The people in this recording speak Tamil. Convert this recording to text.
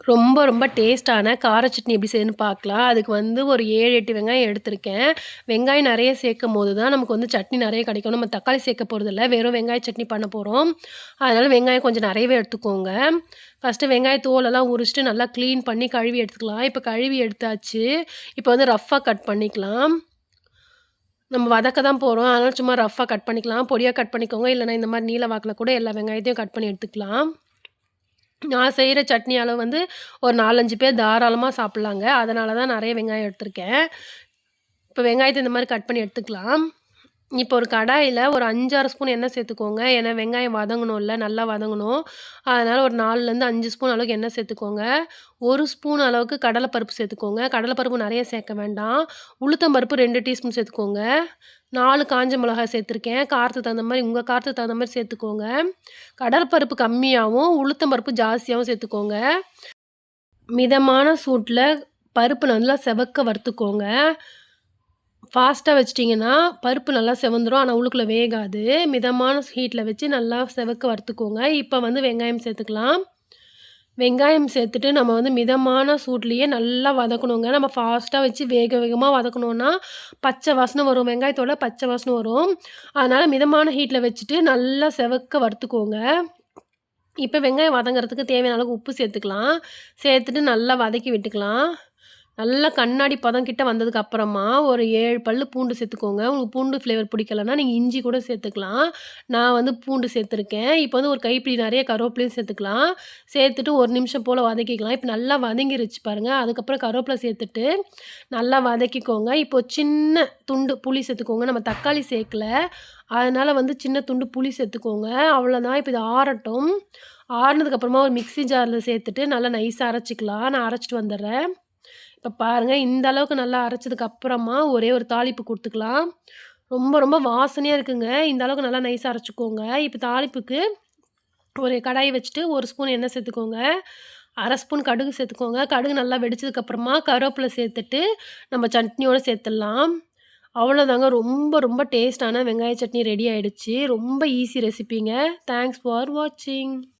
ரொம்ப ரொம்ப டேஸ்ட்டான கார சட்னி எப்படி செய்யணும்னு பார்க்கலாம். அதுக்கு வந்து ஒரு 7, 8 வெங்காயம் எடுத்திருக்கேன். வெங்காயம் நெறைய சேர்க்கும்போது தான் நமக்கு வந்து சட்னி நிறைய கிடைக்கும். நம்ம தக்காளி சேர்க்க போகிறதில்ல வெறும் வெங்காய சட்னி பண்ண போகிறோம் அதனால் வெங்காயம் கொஞ்சம் நிறையவே எடுத்துக்கோங்க. ஃபஸ்ட்டு வெங்காய தோலெல்லாம் உரிச்சுட்டு நல்லா க்ளீன் பண்ணி கழுவி எடுத்துக்கலாம். இப்போ கழுவி எடுத்தாச்சு. இப்போ வந்து ரஃப்பாக கட் பண்ணிக்கலாம். நம்ம வதக்க தான் போகிறோம் அதனால் சும்மா ரஃப்பாக கட் பண்ணிக்கலாம். பொடியாக கட் பண்ணிக்கோங்க. இல்லைனா இந்த மாதிரி நீல வாக்கில் கூட எல்லா வெங்காயத்தையும் கட் பண்ணி எடுத்துக்கலாம். நான் செய்கிற சட்னி அளவு வந்து ஒரு 4, 5 பேர் தாராளமாக சாப்பிட்லாங்க அதனால தான் நிறைய வெங்காயம் எடுத்திருக்கேன். இப்போ வெங்காயத்தை இந்த மாதிரி கட் பண்ணி எடுத்துக்கலாம். இப்போ ஒரு கடாயில் ஒரு 5, 6 ஸ்பூன் எண்ணெய் சேர்த்துக்கோங்க. ஏன்னா வெங்காயம் வதங்கணும்ல, நல்லா வதங்கணும். அதனால் ஒரு 4லேருந்து 5 ஸ்பூன் அளவுக்கு எண்ணெய் சேர்த்துக்கோங்க. ஒரு ஸ்பூன் அளவுக்கு கடலைப்பருப்பு சேர்த்துக்கோங்க. கடலைப்பருப்பு நிறைய சேர்க்க வேண்டாம். உளுத்தம் பருப்பு 2 டீஸ்பூன் சேர்த்துக்கோங்க. நாலு காஞ்ச மிளகாய் சேர்த்துருக்கேன். காரத்துக்கு தகுந்த மாதிரி உங்கள் காரத்துக்கு தகுந்த மாதிரி சேர்த்துக்கோங்க. கடலை பருப்பு உளுத்தம்பருப்பு ஜாஸ்தியாகவும் சேர்த்துக்கோங்க. மிதமான சூட்டில் பருப்பு நல்லா செவக்க வறுத்துக்கோங்க. ஃபாஸ்ட்டாக வச்சிட்டிங்கன்னா பருப்பு நல்லா செவந்துடும் ஆனால் உள்ளுக்குள்ளே வேகாது. மிதமான ஹீட்டில் வச்சு நல்லா செவக்க வறுத்துக்கோங்க. இப்போ வந்து வெங்காயம் சேர்த்துக்கலாம். வெங்காயம் சேர்த்துட்டு நம்ம வந்து மிதமான சூட்லேயே நல்லா வதக்கணுங்க. நம்ம ஃபாஸ்ட்டாக வச்சு வேக வேகமாக வதக்கணுன்னா பச்சை வாசனை வரும். வெங்காயத்தோட பச்சை வாசனை வரும். அதனால் மிதமான ஹீட்டில் வச்சுட்டு நல்லா செவக்க வறுத்துக்கோங்க. இப்போ வெங்காயம் வதங்குறதுக்கு தேவையான அளவுக்கு உப்பு சேர்த்துக்கலாம். சேர்த்துட்டு நல்லா வதக்கி விட்டுக்கலாம். நல்லா கண்ணாடி பதம் கிட்ட வந்ததுக்கு அப்புறமா ஒரு ஏழு பல் பூண்டு சேர்த்துக்கோங்க. உங்களுக்கு பூண்டு ஃப்ளேவர் பிடிக்கலன்னா, நீங்கள் இஞ்சி கூட சேர்த்துக்கலாம். நான் வந்து பூண்டு சேர்த்துருக்கேன். இப்போ வந்து ஒரு கைப்பிடி நிறைய கருவேப்பிலையும் சேர்த்துக்கலாம். சேர்த்துட்டு ஒரு நிமிஷம் போல் வதக்கிக்கலாம். இப்போ நல்லா வதங்கிருச்சு பாருங்க. அதுக்கப்புறம் கருவேப்பிலை சேர்த்துட்டு நல்லா வதக்கிக்கோங்க. இப்போ சின்ன துண்டு புளி சேர்த்துக்கோங்க. நம்ம தக்காளி சேர்க்கல. அதனால் வந்து சின்ன துண்டு புளி சேர்த்துக்கோங்க. அவ்வளோதான். இப்போ இது ஆறட்டும். ஆறுனதுக்கப்புறமா ஒரு மிக்ஸி ஜாரில் சேர்த்துட்டு நல்லா நைஸாக அரைச்சிக்கலாம் நான் அரைச்சிட்டு வந்துடுறேன். இப்போ பாருங்கள் இந்த அளவுக்கு நல்லா அரைச்சதுக்கு அப்புறமா ஒரே ஒரு தாளிப்பு கொடுத்துக்கலாம் ரொம்ப ரொம்ப வாசனையாக இருக்குங்க. இந்த அளவுக்கு நல்லா நைஸாக அரைச்சிக்கோங்க இப்போ தாளிப்புக்கு ஒரு கடாயை வச்சுட்டு ஒரு ஸ்பூன் எண்ணெய் சேர்த்துக்கோங்க. அரை ஸ்பூன் கடுகு சேர்த்துக்கோங்க. கடுகு நல்லா வெடிச்சதுக்கப்புறமா கருவேப்பிலை சேர்த்துட்டு நம்ம சட்னியோடு சேர்த்துடலாம். அவ்வளோதாங்க. ரொம்ப ரொம்ப டேஸ்ட்டான வெங்காய சட்னி ரெடி ஆகிடுச்சு ரொம்ப ஈஸி ரெசிபிங்க. தேங்க்ஸ் ஃபார் வாட்சிங்.